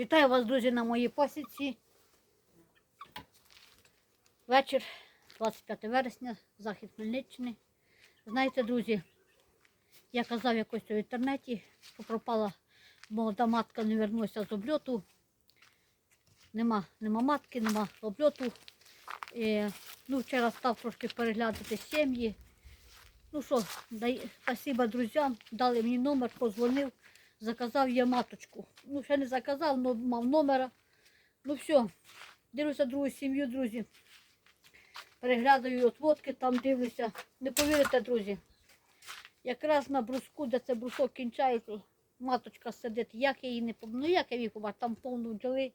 Вітаю вас, друзі, на моїй посідці. Вечір, 25 вересня, захід Хмельниччини. Знаєте, друзі, я казав якось у інтернеті, що пропала молода матка, не вернулася з обльоту. Нема, нема матки, нема обльоту. Е, ну, вчора став трошки переглядати сім'ї. Ну що, спасибо друзям, дали мені номер, позвонив, заказав я маточку. Ну, ще не заказав, але мав номера. Ну все, дивлюся другу сім'ю, друзі. Переглядаю от водки, там дивлюся. Не повірите, друзі. Якраз на бруску, де це брусок кінчається, маточка сидить. Як я її не побачив, ну як я її побачив, там повну бджоли.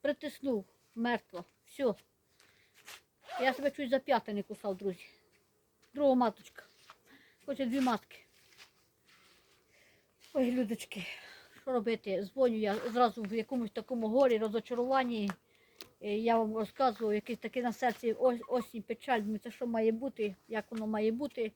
Притиснув мертво. Все. Я себе чуть за п'яте не кусав, друзі. Друга маточка. Хоче дві матки. Ой, людочки, що робити? Дзвоню я зразу в якомусь такому горі, розочаруванні. Е, Я вам розказую, якийсь такий на серці осінь печаль. Думаю, це що має бути, як воно має бути.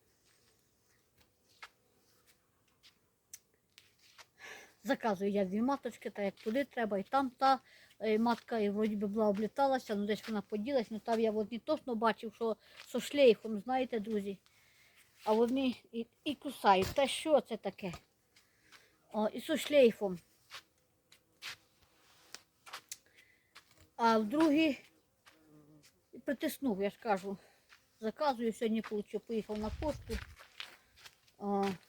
Заказую я дві маточки, так як туди треба, і там та е, матка і вроді би була обліталася, ну десь вона поділась, ну там я от не точно бачив, що со шлейфом, знаєте, друзі. А вони і, і кусають. Та що це таке? О, і со шлейфом. А в другий притиснув, я ж кажу. Заказую, сьогодні получив, поїхав на пошту.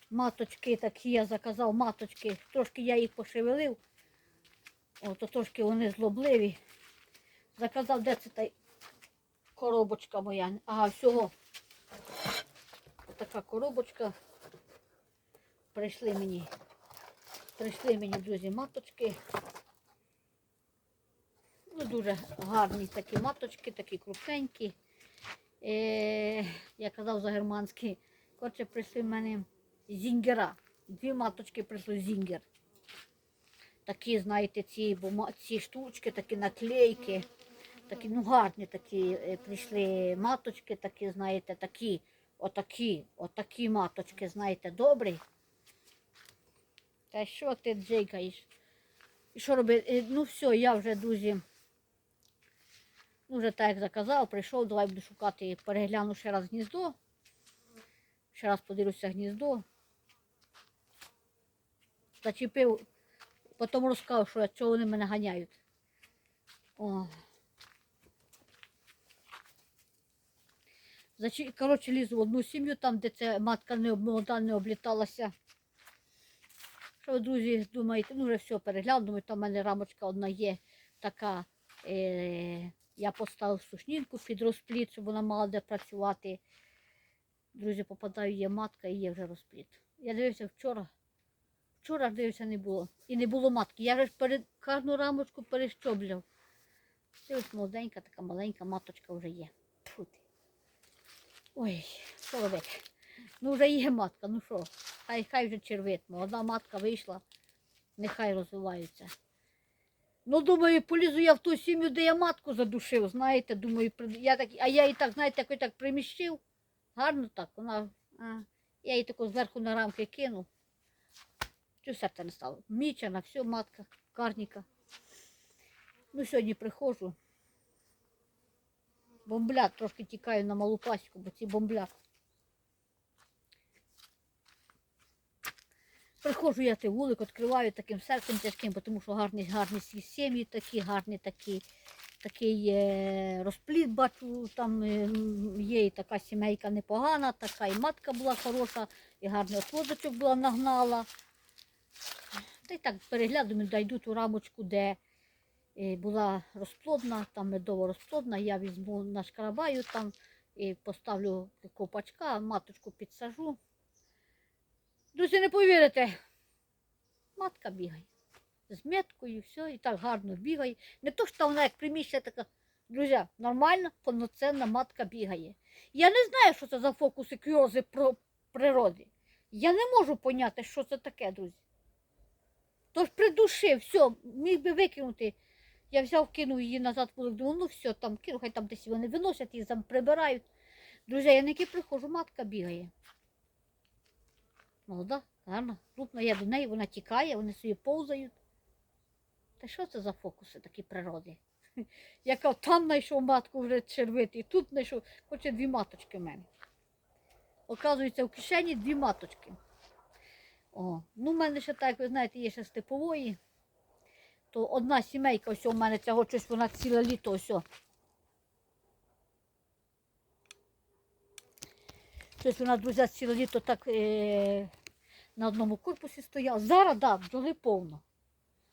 Маточки такі я заказав, маточки. Трошки я їх пошевелив. О, трошки вони злобливі. Заказав, де це та коробочка моя. Ага, всього. Така коробочка. Прийшли мені. Прийшли мені, друзі, маточки. Ну, дуже гарні такі маточки, такі крупненькі. Е, я казав за германські. Коротше, прийшли в мене зінгера. Дві маточки прийшли зінгер. Такі, знаєте, ці, бума- ці штучки, такі наклейки. Такі, ну гарні такі е, прийшли маточки, такі, знаєте, такі, отакі, отакі маточки, знаєте, добрі. Та що ти джейкаєш? І що робити? Е, Ну все, я вже, друзі, ну вже так як заказав, прийшов, давай буду шукати, перегляну ще раз гніздо. Ще раз подивлюся гніздо. Зачепив, потім розказав, що чого вони мене ганяють. О. Коротше, лізу в одну сім'ю, там, де ця матка не молода не обліталася. Що друзі, думаєте, ну вже все перегляну, думаю, там в мене рамочка одна є така. Е... Я поставив сушнінку під розпліт, щоб вона мала де працювати. Друзі, попадаю, є матка і є вже розпліт. Я дивився вчора. Вчора дивився не було. І не було матки. Я ж перед кожну рамочку перещобляв. Це молоденька, така маленька маточка вже є. Тьфу ти. Ой, робити? Ну вже є матка, ну що, хай хай вже червить. Молода матка вийшла, нехай розвиваються. Ну, думаю, полізу я в ту сім'ю, де я матку задушив, знаєте, думаю, я так, а я і так, знаєте, якось так приміщив. Гарно так, вона. А, я її таку зверху на рамки кинув. Чого серце не стало? Мічена, все, матка, карніка. Ну, сьогодні приходжу. Бомблят, трошки тікаю на малу пасіку, бо ці бомблят. Приходжу я цей вулик, відкриваю таким серцем тяжким, тому що гарні, гарні сім'ї такі, гарні такі, такий розпліт бачу, там е, є і така сімейка непогана, така і матка була хороша, і гарний отводочок була нагнала. Та й так переглядаю, дойду ту рамочку, де е, була розплодна, там медово розплодна, я візьму нашкарабаю там і поставлю ковпачка, маточку підсажу. Друзі, не повірите, матка бігає. З меткою, все, і так гарно бігає. Не то, що вона як приміщення така, друзі, нормальна, повноцінна матка бігає. Я не знаю, що це за фокуси кйози про природи. Я не можу поняти, що це таке, друзі. Тож придушив, все, міг би викинути. Я взяв, кинув її назад вулик, думав, ну все, там кину, хай там десь вони виносять, її там прибирають. Друзі, я який приходжу, матка бігає. Молода, гарна, крупна, я до неї, вона тікає, вони собі повзають. Та що це за фокуси такі природи? Яка там знайшов матку вже червити, тут знайшов, хоче дві маточки в мене. Оказується, в кишені дві маточки. О, ну, в мене ще так, ви знаєте, є ще степової. То одна сімейка, ось у мене цього щось вона ціле літо ось. О. Щось вона, друзі, ціле літо так е, на одному корпусі стояла. Зараз, так, да, бджоли повно.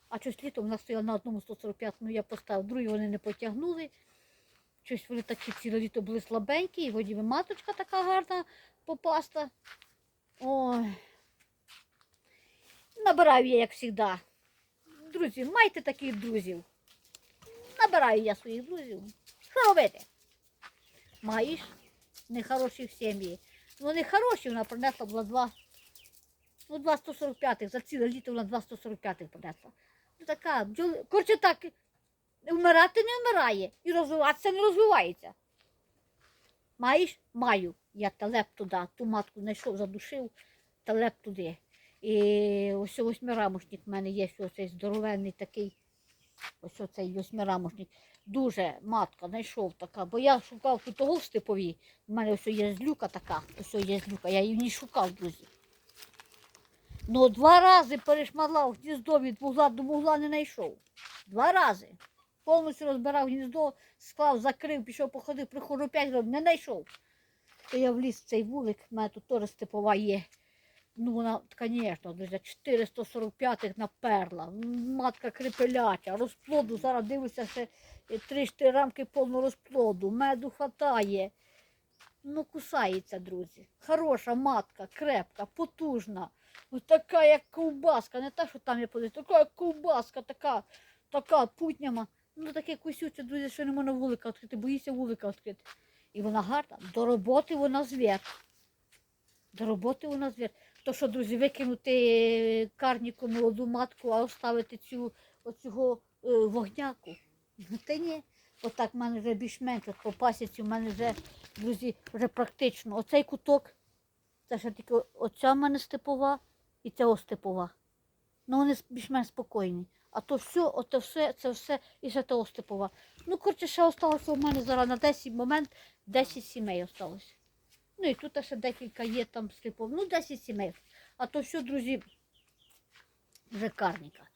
А щось літом вона стояла на одному 145, ну я поставив, другі вони не потягнули. Щось вони такі ціле літо були слабенькі, і годі маточка така гарна попаста. Ой. Набираю я, як завжди. Друзі, майте таких друзів. Набираю я своїх друзів. Що робити? Маєш нехороші сім'ї. Вони хороші, вона принесла була два. Ну, два 145-х, за ціле літо вона два 145-х принесла. Ну така, бджоли. Коротше так, вмирати не вмирає і розвиватися не розвивається. Маєш? Маю. Я телеп туди, ту матку знайшов, задушив, телеп туди. І ось восьмирамошник в мене є, ось цей здоровенний такий. Ось оцей восьмирамошник. Дуже матка знайшов така, бо я шукав тут того в степовій. У мене ось є злюка така, ось є злюка, я її не шукав, друзі. Ну, два рази перешмалав гніздо від вугла до вугла не знайшов. Два рази. Повністю розбирав гніздо, склав, закрив, пішов походив, приходжу п'ять років, не знайшов. То я вліз в цей вулик, в мене тут теж степова є. Ну, вона, звісно, друзі, 445-х наперла. Матка крепеляча, розплоду. Зараз дивлюся, ще 3-4 рамки повного розплоду, меду хватає. Ну, кусається, друзі. Хороша матка, крепка, потужна. Ось така, як ковбаска. Не та, що там я подивився, така як ковбаска, така, така путняма. Ну, таке кусюче, друзі, що не можна вулика відкрити, боїся вулика відкрити. І вона гарна. До роботи вона звір. До роботи вона звір. То що, друзі, викинути карніку молоду матку, а оставити цю оцього е, вогняку. Ну, Та ні. Отак в мене вже більш-менш по пасіці, в мене вже, друзі, вже практично. Оцей куток, це ще тільки оця в мене степова і ця степова. Ну вони більш-менш спокійні. А то все, ото все, це все і ще того степова. Ну, коротше, ще осталося у мене зараз на 10 момент 10 сімей осталось. Ну і тут ще декілька є там степов. Ну, 10 сімей. А то все, друзі, вже карніка.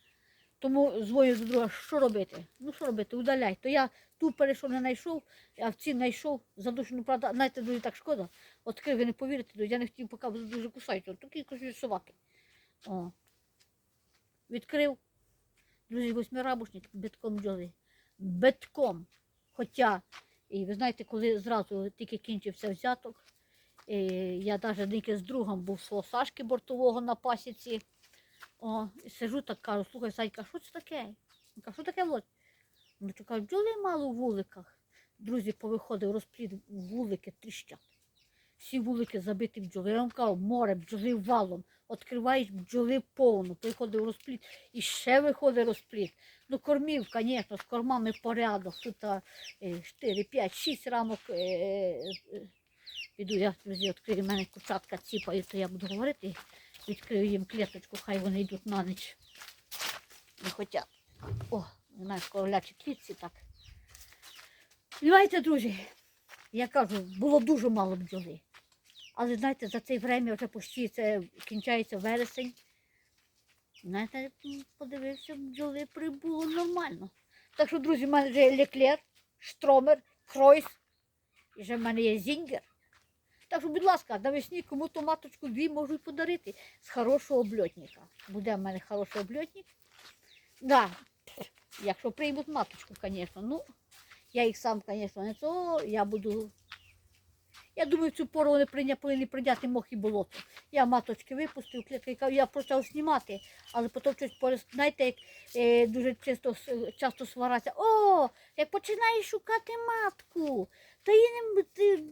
Тому дзвоню до друга, що робити? Ну що робити? Удаляй. То я ту перейшов не знайшов, а в ці знайшов, задушену, правда, знаєте, дуже так шкода. Відкрив, ви не повірите, я не хотів, поки дуже кусають. Такі кусають собаки. О. Відкрив. Друзі, восьмирабушник, битком бджоли. Битком. Хоча, і ви знаєте, коли зразу тільки кінчився взяток, я навіть з другом був свого Сашки бортового на пасіці. О, і сижу так кажу, слухай, Санька, що це таке? Він каже, що таке Володь? Ну, то кажу, бджоли мало в вуликах. Друзі, повиходив розплід, вулики тріщать. Всі вулики забиті бджоли. Я вам кажу, море, бджоли валом. Відкриваєш бджоли повну, приходив розплід і ще виходить розплід. Ну, кормів, звісно, з кормами порядок. Тут е, 4, 5, 6 рамок. е, е. Піду я, друзі, відкрию, в мене курчатка ціпає, то я буду говорити. Відкрию їм клеточку, хай вони йдуть на ніч. Не хотять. О, не знаю, коровлячі клітці так. Знаєте, друзі, я кажу, було дуже мало бджоли. Але знаєте, за це время вже почти це кінчається вересень. Знаєте, подивився, бджоли прибуло нормально. Так що, друзі, в мене вже Леклер, Штромер, Кройс, і вже в мене є Зінгер. Так що, будь ласка, навесні кому то маточку дві можуть подарити з хорошого обльотника. Буде в мене хороший обльотник. Да, якщо приймуть маточку, звісно. Ну, я їх сам, звісно, не то, я буду. Я думаю, цю пору вони прийня, повинні прийняти мох і болото. Я маточки випустив, клітки, я почав знімати, але потім щось порис- знаєте, як е, дуже часто, часто свараться. О, як починаєш шукати матку, то її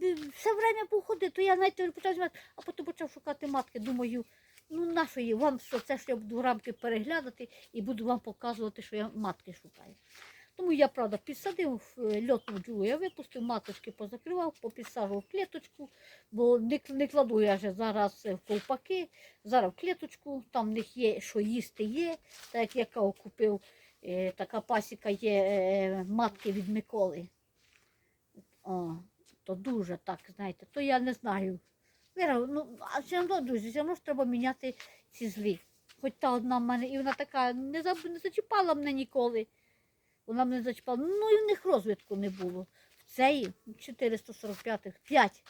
не все время походить, то я знаєте, почав знімати, а потім почав шукати матки. Думаю, ну нащо її? Вам що це ж я буду рамки переглядати і буду вам показувати, що я матки шукаю. Тому я, правда, підсадив е, льотну бджолу, я випустив, маточки позакривав, попідсаджував клеточку, бо не, не кладу я вже зараз е, в ковпаки, зараз в клеточку, там в них є, що їсти є, так як я купив е, така пасіка є матки від Миколи. О, то дуже так, знаєте, то я не знаю. Віра, ну, а все одно, друзі, все одно ж треба міняти ці злі. Хоч та одна в мене, і вона така не, за- не зачіпала мене ніколи. Вона мене зачіпала. Ну і в них розвитку не було. В цей 445-х, 5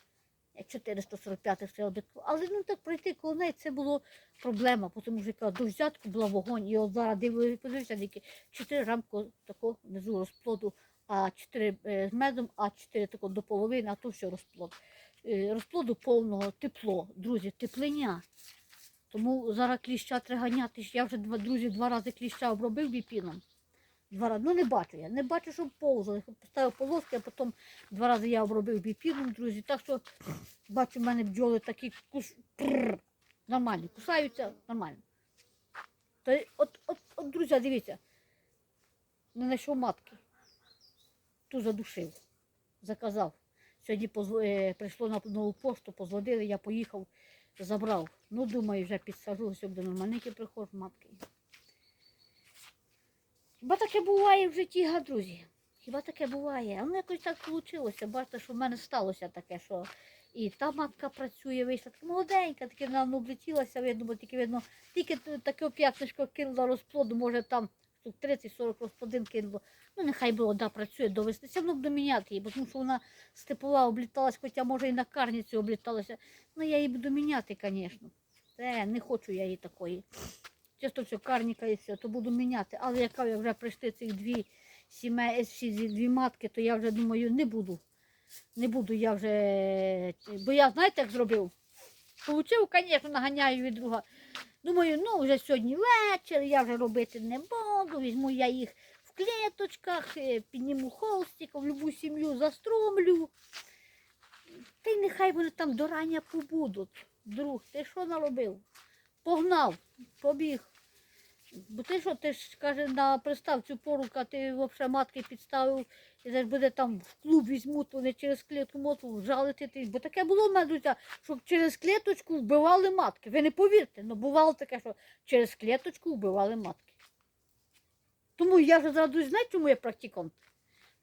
445-х стрілбитку. Але ну так пройти коло неї це було проблема, тому що яка до взятку була вогонь. І от зараз дивлюся, подивився, 4 рамку такого внизу розплоду, а 4 е, з медом, а 4 тако до половини, а то все розплод. Е, Розплоду повного тепло, друзі, теплиня. Тому зараз кліща треба ганяти. Я вже друзі два рази кліща обробив біпіном. Два рази. Ну не бачу я. Не бачу, щоб повзали. Поставив полоски, а потім два рази я обробив біпіном, друзі. Так що бачу, в мене бджоли такі прррр, нормальні, кусаються нормально. Та от, от, от, друзі, дивіться, не знайшов матки. Ту задушив, заказав. Сьогодні е, прийшло на нову пошту, позвонили, я поїхав, забрав. Ну, думаю, вже підсажу, ось буде нормальненький приходжу, матки. Хіба таке буває в житті, друзі? Хіба таке буває? А ну якось так вийшло. Бачите, що в мене сталося таке, що і та матка працює, вийшла така молоденька, таке облетілася, видно, бо тільки видно, тільки таке п'ятнишко кинула розплоду, може там штук 30-40 розплодин кинуло. Ну, нехай було, да, працює до весни. Все одно буду міняти її, бо тому що вона степова обліталась, хоча може і на карніці обліталася. Ну, я її буду міняти, звісно. Це не хочу я її такої. Чисто все карніка і все, то буду міняти. Але яка я вже прийшли цих дві сімей, всі дві матки, то я вже думаю, не буду. Не буду я вже. Бо я знаєте, як зробив? Получив, звісно, наганяю від друга. Думаю, ну вже сьогодні вечір, я вже робити не буду. Візьму я їх в клеточках, е, підніму холстик, в любу сім'ю застромлю. Та й нехай вони там до рання побудуть. Друг, ти що наробив? Погнав, побіг. Бо ти що, ти ж каже, на приставцю порука, ти взагалі матки підставив, і зараз буде там в клуб візьмуть, вони через клітку моту жалити. ти. Бо таке було в мене, друзі, що через клеточку вбивали матки. Ви не повірте, але бувало таке, що через клеточку вбивали матки. Тому я вже зразу знаю, чому я практикант.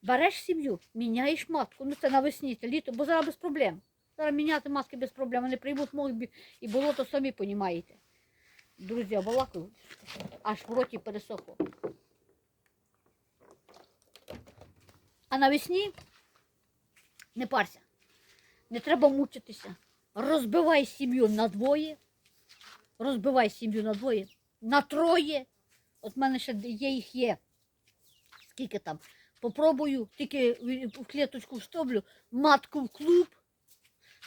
Береш сім'ю, міняєш матку. Ну це навесні, це літо, бо зараз без проблем. Зараз міняти матки без проблем. Вони приймуть мові і болото самі розумієте. Друзі, балакаю, аж в роті пересохло. А навесні не парся. Не треба мучитися. Розбивай сім'ю на двоє. Розбивай сім'ю на двоє, на троє. От в мене ще є їх є. Скільки там? Попробую, тільки в клеточку вставлю, матку в клуб.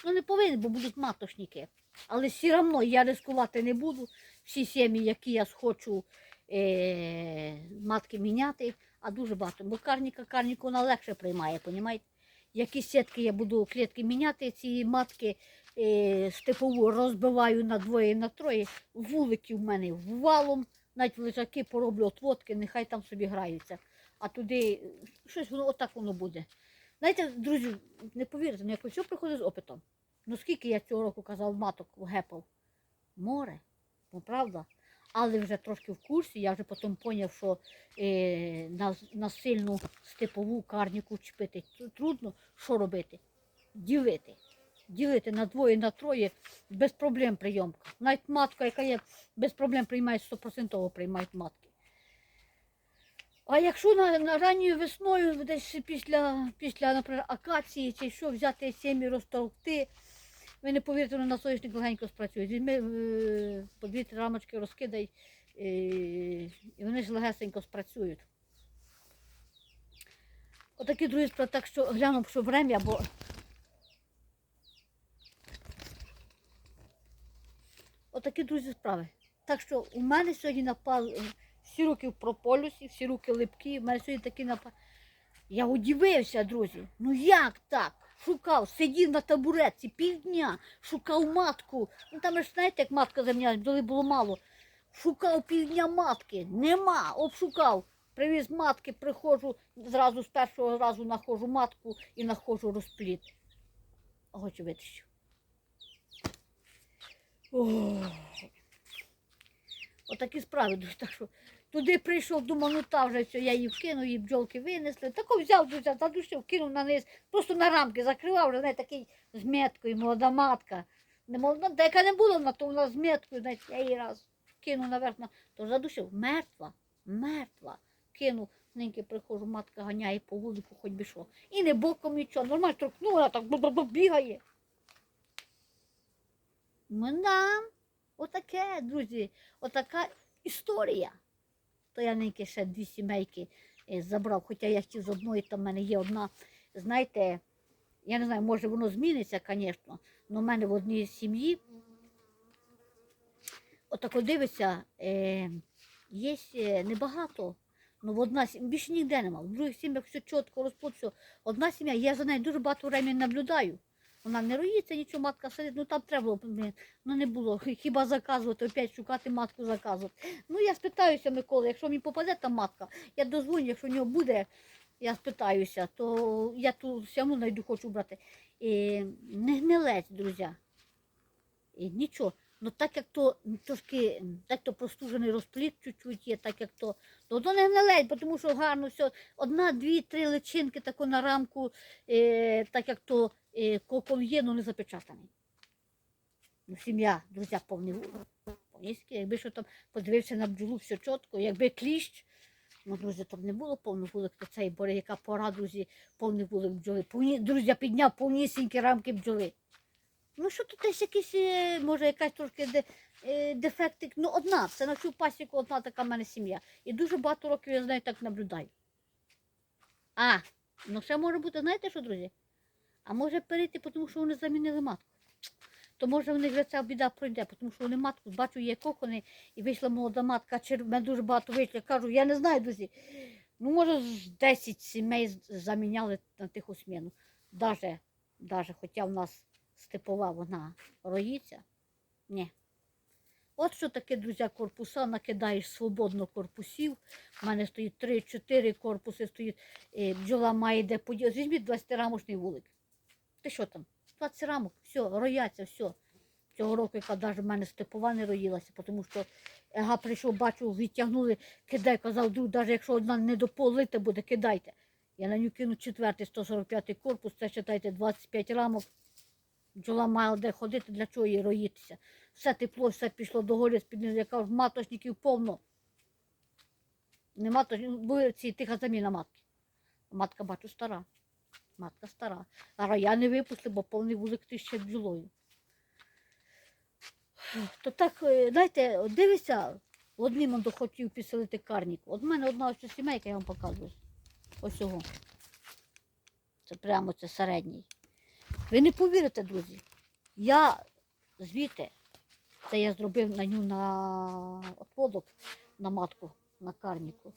Ну не повинен, бо будуть матошники. Але все одно я ризикувати не буду. Всі сім'ї, які я схочу е- матки міняти, а дуже багато. Бо карніка карніку вона легше приймає, понімаєте? Які сітки я буду клітки міняти, ці матки е- степову розбиваю на двоє на троє. Вулики в мене валом, навіть лежаки пороблю отводки, нехай там собі граються. А туди е, щось воно отак воно буде. Знаєте, друзі, не повірите, ну якось все приходить з опитом. Ну скільки я цього року казав маток гепав? Море, ну правда. Але вже трошки в курсі, я вже потім зрозумів, що е, на, на сильну степову карніку чіпити трудно, що робити? Ділити. Ділити на двоє, на троє, без проблем прийомка. Навіть матка, яка є, без проблем приймає 100% приймають матки. А якщо на, на ранньою весною, десь після, після наприклад, акації чи що, взяти сім'ї розтовкти, ви не повірите, вони на соняшник легенько спрацюють. Візьми е, по дві-три рамочки розкидай, е, і вони ж легесенько спрацюють. Отакі справи, так що гляну, що врем'я, бо Отакі друзі справи. Так що у мене сьогодні напал е, всі руки в прополюсі, всі руки липкі, у мене сьогодні такі напал. Я удивився, друзі. Ну як так? Шукав, сидів на табуретці півдня, шукав матку. Ну там ж знаєте, як матка замінялась, бджоли було мало. Шукав півдня матки, нема, обшукав. Привіз матки, приходжу, зразу з першого разу знаходжу матку і знаходжу розпліт. Хочу витащу. Отакі справи. Так що туди прийшов, думав, ну та вже все, я її вкинув, її бджолки винесли. Тако взяв, друзі, задушив, кинув на низ, просто на рамки закривав, вже знаєте, такий з меткою, молода матка. Не молода, яка не була на то вона з меткою, знаєте, я її раз кинув наверх, на- то задушив. Мертва, мертва. Кинув. Неньки приходжу, матка ганяє по вулику, хоч би що. І не боком нічого, нормально торкнула, так бігає. Менам. Отаке, друзі, отака історія. То я неньки ще дві сімейки е, забрав, хоча я хотів з одної, там в мене є одна. Знаєте, я не знаю, може воно зміниться, звісно, але в мене в одній сім'ї. Отако дивиться, е, є е, небагато. Ну, в одна сім'я, більше ніде нема. В других сім'ях все чітко розплод. Одна сім'я, я за нею дуже багато времени наблюдаю. Вона не роїться, нічого, матка сидить, ну там треба було, ну не було. Хіба заказувати, опять шукати матку заказувати. Ну я спитаюся, Микола, якщо мені попаде та матка, я дозвоню, якщо в нього буде, я спитаюся, то я ту одно знайду, хочу брати. І, не гнилець, друзі. І, нічого. Ну так як то трошки, так то простужений розпліт чуть-чуть є, так як то, то воно не гнилець, тому що гарно все. Одна, дві, три личинки тако на рамку, е, так як то кокон є, ну не запечатаний. Ну, сім'я, друзі, повний. Повністю, якби що там подивився на бджолу, все чітко, якби кліщ, ну, друзі, б не було повний вулик, то цей бори, яка пора, друзі, повний вулик бджоли. Повні, друзі, підняв повнісінькі рамки бджоли. Ну що тут десь якийсь, е, може, якась трошки де, е, дефектик. Ну, одна, це на всю пасіку одна така в мене сім'я. І дуже багато років я з нею так наблюдаю. А, ну ще може бути, знаєте що, друзі? А може перейти, тому що вони замінили матку. То може в них вже ця біда пройде, тому що вони матку, бачу, є кокони, і вийшла молода матка, мене дуже багато вийшло. Кажу, я не знаю, друзі. Ну, може, 10 сімей заміняли на тиху сміну. Даже, даже, хоча в нас степова вона роїться. Ні. От що таке, друзі, корпуса, накидаєш свободно корпусів. У мене стоїть 3-4 корпуси, стоїть, е, бджола має де поділити. Візьміть 20-рамочний вулик. Ти що там? 20 рамок, все, рояться, все. Цього року, яка навіть в мене степова не роїлася, тому що Ега прийшов, бачу, відтягнули, кидай, казав, друг, навіть якщо одна не дополита буде, кидайте. Я на нього кину четвертий 145 корпус, це читайте 25 рамок. Бджола має де ходити, для чого їй роїтися. Все тепло, все пішло до горі, з-під низу. Я маточників повно. Не маточників, були ці тиха заміна матки. Матка, бачу, стара. Матка стара. А роя не випустили, бо повний вулик тисяча бджолою. То так, е, знаєте, дивися, одним он хотів підселити карніку. От в мене одна ось сімейка, я вам показую. Ось цього. Це прямо це середній. Ви не повірите, друзі. Я звідти, це я зробив на ню на отводок, на матку, на карніку.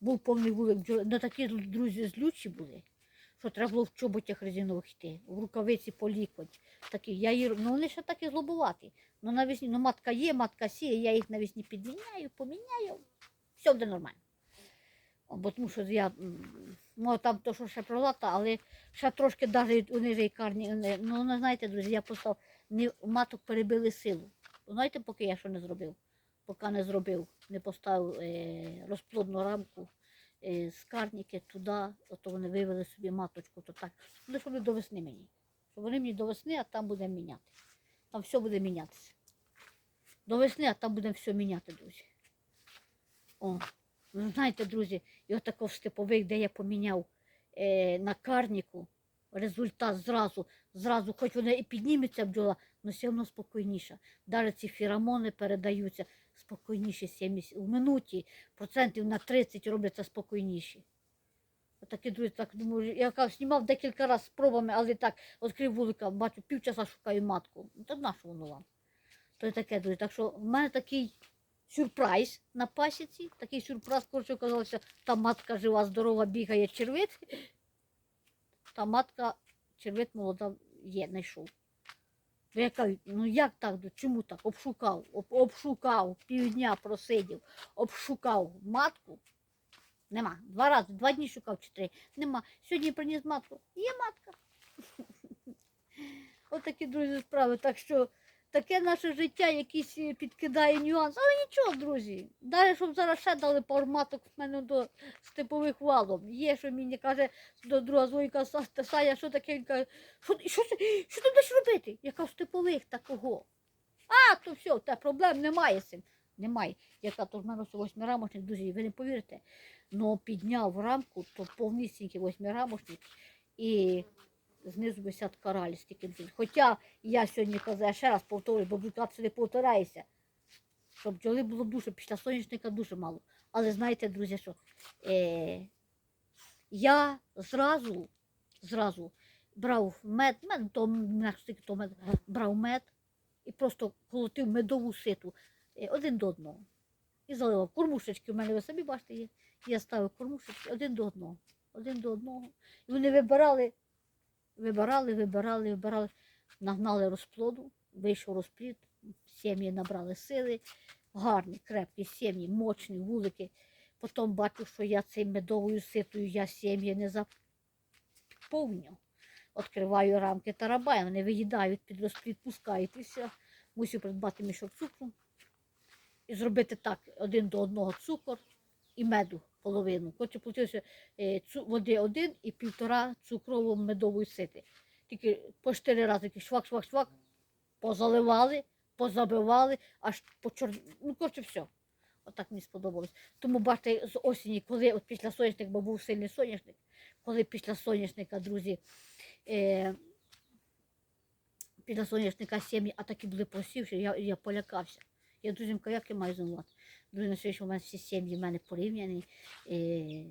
Був повний вулик бджоли. Такі друзі злючі були, що треба було в чоботях резинових йти, в рукавиці по лікоть. Такі, я її, ну вони ще такі злобуваті. Ну навесні, ну матка є, матка сіє, я їх навесні підміняю, поміняю. Все буде нормально. Бо тому що я, ну там то, що ще пролата, але ще трошки навіть у нижній карні. Ну, не знаєте, друзі, я просто не, маток перебили силу. Знаєте, поки я що не зробив? Поки не зробив, не поставив е, розплодну рамку е, з карніки туди, ото вони вивели собі маточку, то так. Ну, щоб до весни мені. Щоб вони мені до весни, а там будемо міняти. Там все буде мінятися. До весни, а там будемо все міняти, друзі. О, ви знаєте, друзі, отако в степових, де я поміняв е, на карніку, результат зразу, зразу, хоч вона і підніметься бджола, але все одно спокійніша. Навіть ці феромони передаються спокійніші 70, в минуті процентів на 30 робляться спокійніші. Отакі друзі, так думаю, я знімав декілька разів з пробами, але так, відкрив вулика, бачу, півчаса шукаю матку. Ну, Та на що воно вам? То таке, друзі. Так що в мене такий сюрприз на пасіці, такий сюрприз, коротше, оказалося, та матка жива, здорова, бігає червит. Та матка червит молода є, знайшов. Я кажу, ну як так, ну, чому так? Обшукав, об, обшукав, півдня просидів, обшукав матку. Нема. Два рази, два дні шукав чи три. Нема. Сьогодні приніс матку. Є матка. Отакі, друзі, справи. Так що таке наше життя якісь е, підкидає нюанс. Але нічого, друзі. Далі, щоб зараз ще дали пару маток в мене до степових валом. Є, що мені каже до друга звойка Сая, що таке? Він каже, що, що, це- що ти будеш робити? Я кажу, степових такого. А, то все, та проблем немає з цим. Немає. Яка то в мене ось восьмирамочник, друзі, ви не повірите. Ну, підняв рамку, то повнісінький восьмирамочник і знизу висять коралі стільки. бджіл. Хоча я сьогодні казав, я ще раз повторюю, бо не повторяється. Щоб бджоли було дуже, після сонячника дуже мало. Але знаєте, друзі, що е, я зразу, зразу брав мед, мед то, то мед, брав мед і просто колотив медову ситу е, один до одного. І заливав кормушечки. У мене ви самі бачите є. Я ставив кормушечки один до одного. Один до одного. І вони вибирали, вибирали, вибирали, вибирали, нагнали розплоду, вийшов розплід, сім'ї набрали сили, гарні, крепкі сім'ї, мощні, вулики. Потім бачу, що я цим медовою ситою, я сім'ї не заповню. Відкриваю рамки тарабай, вони виїдають під розплід, пускають і. Мусив придбати мішок цукру і зробити так один до одного цукор і меду половину. Хоче получилося е, води один і півтора цукрово-медової сити. Тільки по чотири рази швак, швак, швак, позаливали, позабивали, аж по чор... Ну, коротше, все. Отак мені сподобалось. Тому бачите, з осені, коли от після соняшника, бо був сильний соняшник, коли після соняшника, друзі, е, після соняшника сім'ї, а такі були посівші, я, я полякався. Я друзям кажу, як я маю зимувати. Друзі, на сьогодні у мене всі сім'ї в мене порівняні. Е,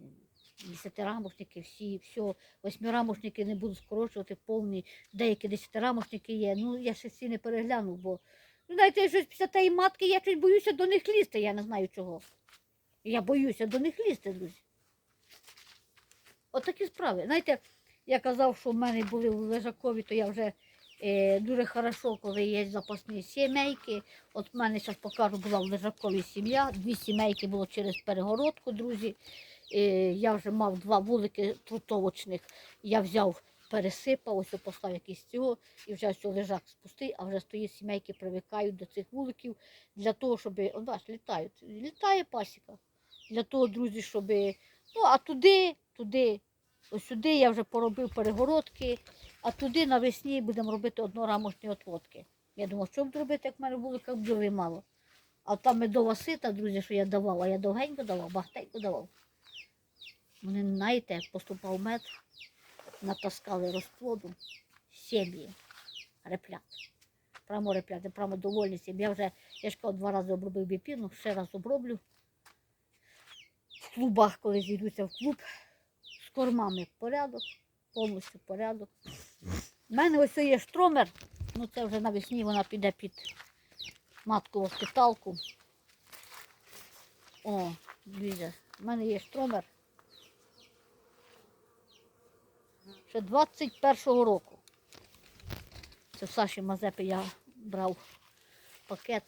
десятирамошники, всі, все, восьмирамошники не буду скорочувати, повні, деякі десятирамошники є. Ну, я ще всі не переглянув, бо ну, знаєте, щось після тієї матки, я щось боюся до них лізти, я не знаю чого. Я боюся до них лізти, друзі. От такі справи. Знаєте, я казав, що в мене були Лежакові, то я вже дуже хорошо, коли є запасні сімейки. От в мене зараз покажу, була в Лежакові сім'я. Дві сімейки було через перегородку, друзі. Е, я вже мав два вулики трутовочних. Я взяв, пересипав, ось поставив якийсь цього, і вже ось лежак спустий, а вже стоїть сімейки, привикають до цих вуликів для того, щоб, бач, літають. Літає пасіка. Для того, друзі, щоб. Ну, а туди, туди, ось сюди я вже поробив перегородки, а туди навесні будемо робити однорамочні отводки. Я думав, що б робити, як в мене було, як бджоли мало. А там медова сита, друзі, що я давала, я довгенько давав, багатенько давав. Вони, знаєте, поступав мед, натаскали розплоду, сім'ї, реплят. Прямо репляти, прямо довольні сім'ї. Я вже, я ж два рази обробив біпіну, ще раз оброблю. В клубах, коли зійдуться в клуб, з кормами порядок, повністю порядок. У мене ось є штромер, ну це вже навесні вона піде під маткову спиталку. О, дивіться, в мене є штромер. Ще 21-го року. Це в Саші Мазепи я брав пакет.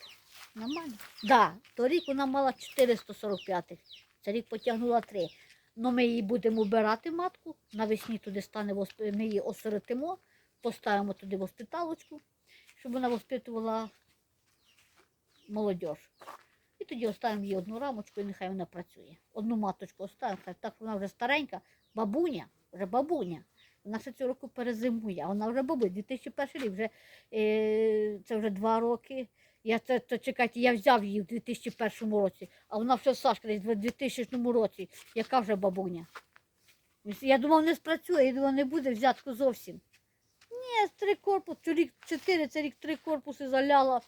Нормально. Так, да, торік вона мала 445. Це рік потягнула 3. Ну ми її будемо вбирати матку. Навесні туди стане ми її осиротимо, поставимо туди воспиталочку, щоб вона воспитувала молодь. І тоді оставимо їй одну рамочку і нехай вона працює. Одну маточку оставимо, так вона вже старенька, бабуня, вже бабуня. Вона ще цього року перезимує, а вона вже бабуня, 2001 рік, вже, е, це вже два роки. Я це, це чекайте, я взяв її в 2001 році, а вона все Сашка десь в 2000 році. Яка вже бабуня? Я думав, не спрацює, я думав, не буде взятку зовсім. Ні, три корпуси, рік чотири, це рік три корпуси заляла,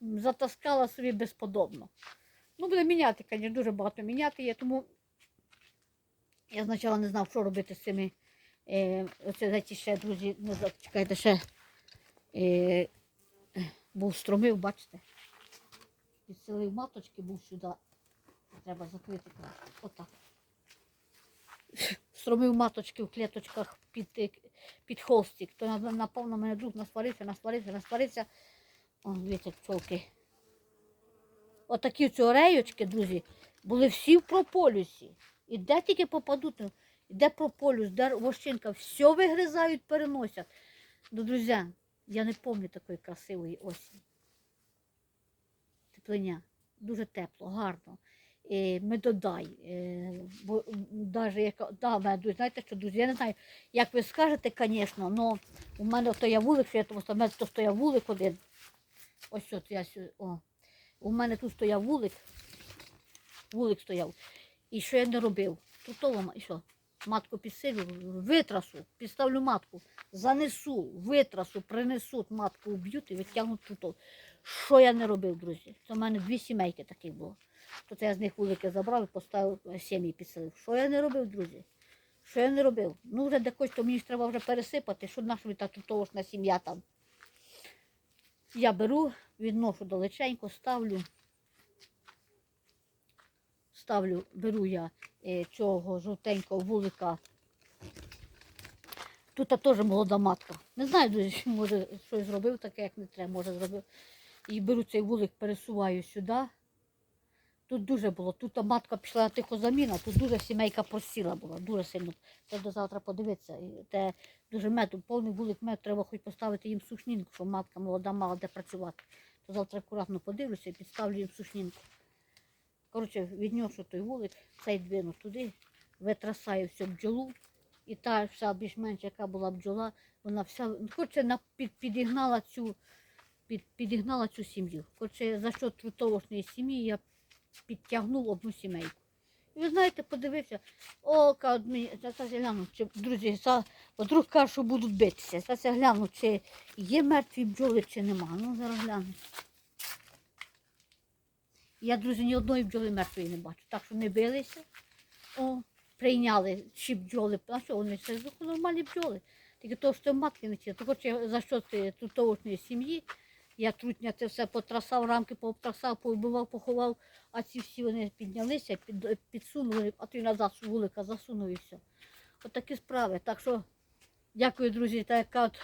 затаскала собі безподобно. Ну, буде міняти, звісно, дуже багато міняти є, тому я спочатку не знав, що робити з цими. Е, оце знаєте, ще, друзі, не за- чекайте, ще е, був стромив, бачите. Підселив маточки, був сюди. Треба закрити краще. Отак. Стромив маточки в клеточках під, е, під холстик. То на- напевно мене друг насварився, насварився, насварився. О, дивіться, пчолки. Отакі ці ореючки, друзі, були всі в прополюсі. І де тільки попадуть, де прополюс, де вощинка, все вигризають, переносять. Ну, друзі, я не пам'ятаю такої красивої осені. утеплення. Дуже тепло, гарно. Е, медодай. Е, бо яка, да, меду, знаєте що, друзі, я не знаю, як ви скажете, звісно, але у мене то я вулик, що я тому що мене то стояв вулик один. Ось от я о. У мене тут стояв вулик. Вулик стояв. І що я не робив? Тут того, і що? Матку підсилю, витрасу, підставлю матку, занесу, витрасу, принесуть матку, уб'ють і витягнуть тут. Що я не робив, друзі? Це в мене дві сімейки таких було. То я з них вулики забрав і поставив е, сім'ї підселив. Що я не робив, друзі? Що я не робив? Ну вже декось, то мені ж треба вже пересипати, що наша та того сім'я там. Я беру, відношу далеченько, ставлю. Ставлю, беру я е, цього жовтенького вулика. Тут теж молода матка. Не знаю, може щось зробив таке, як не треба, може зробив. І беру цей вулик, пересуваю сюди. Тут дуже було. Тут матка пішла на тихозаміна, тут дуже сімейка просіла була, дуже сильно. Треба завтра подивитися. Те дуже меду, повний вулик меду, треба хоч поставити їм сушнінку, щоб матка молода мала де працювати. То завтра акуратно подивлюся і підставлю їм сушнінку. Коротше, відношу той вулик, цей двину туди, витрасаю всю бджолу. І та вся більш-менш, яка була бджола, вона вся, коротше, під, підігнала цю, під, підігнала цю сім'ю. Коротше, за що трутовошної сім'ї я підтягнув одну сімейку. І ви знаєте, подивився, о, зараз я гляну, чи, друзі, за, вдруг кажуть, що будуть битися. Зараз я гляну, чи є мертві бджоли, чи нема. Ну, зараз гляну. Я, друзі, ні одної бджоли мертвої не бачу. Так що не билися. О, прийняли чи бджоли. А що вони це нормальні бджоли. Тільки того, що матки не. То хоч я за що ти тутовочної сім'ї. Я трутня це все потрасав, рамки пообтрасав, повбивав, поховав, а ці всі вони піднялися, під, підсунули, а той назад вулика засунув і все. От такі справи. Так що дякую, друзі. Так як кажуть,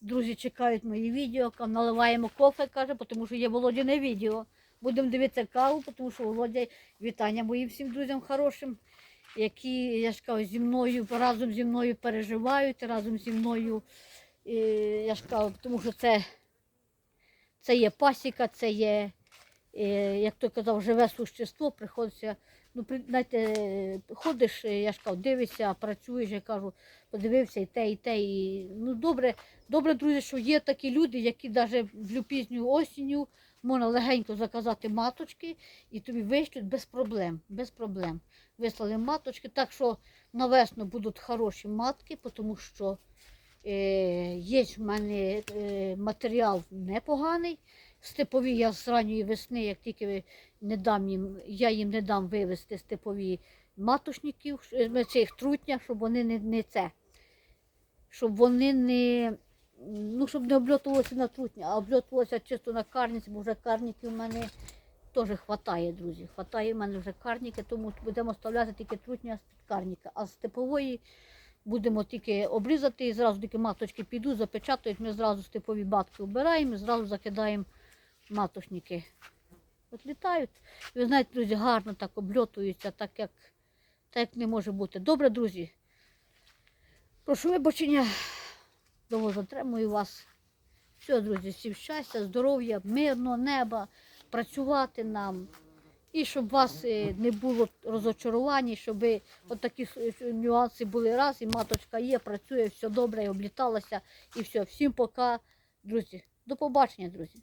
друзі чекають мої відео, наливаємо кофе, каже, тому що є Володіне відео. Будемо дивитися каву, тому що Володя вітання моїм всім друзям хорошим, які, я ж кажу, зі мною разом зі мною переживають, разом зі мною, е, я ж кажу, тому що це, це є пасіка, це є, е, як той казав, живе существо, приходиться. Ну, знаєте, ходиш, я ж кажу, дивишся, працюєш, я кажу, подивився і те, і те. І, ну, добре, добре, друзі, що є такі люди, які навіть в пізню осінню можна легенько заказати маточки і тобі вишлють без проблем. Без проблем. Вислали маточки. Так що на весну будуть хороші матки, тому що е, є в мене е, матеріал непоганий. Степові я з ранньої весни, як тільки не дам їм, я їм не дам вивезти степові маточників, е, цих трутня, щоб вони не, не це, щоб вони не, ну, щоб не обльотувалися на трутня, а обльотувалися чисто на карниці, бо вже карників в мене теж хватає, друзі. Хватає в мене вже карніки, тому будемо оставляти тільки трутня з-під карніка. А з степової будемо тільки обрізати і зразу тільки маточки підуть, запечатують, ми зразу степові батки обираємо і зразу закидаємо маточники. От літають. Ви знаєте, друзі, гарно так обльотуються, так як, так як не може бути. Добре, друзі. Прошу вибачення. Довго затримую вас. Все, друзі, всім щастя, здоров'я, мирного неба, працювати нам. І щоб у вас е, не було розочарувань, щоб отакі от такі нюанси були раз, і маточка є, працює, все добре, і обліталася, і все. Всім пока, друзі. До побачення, друзі.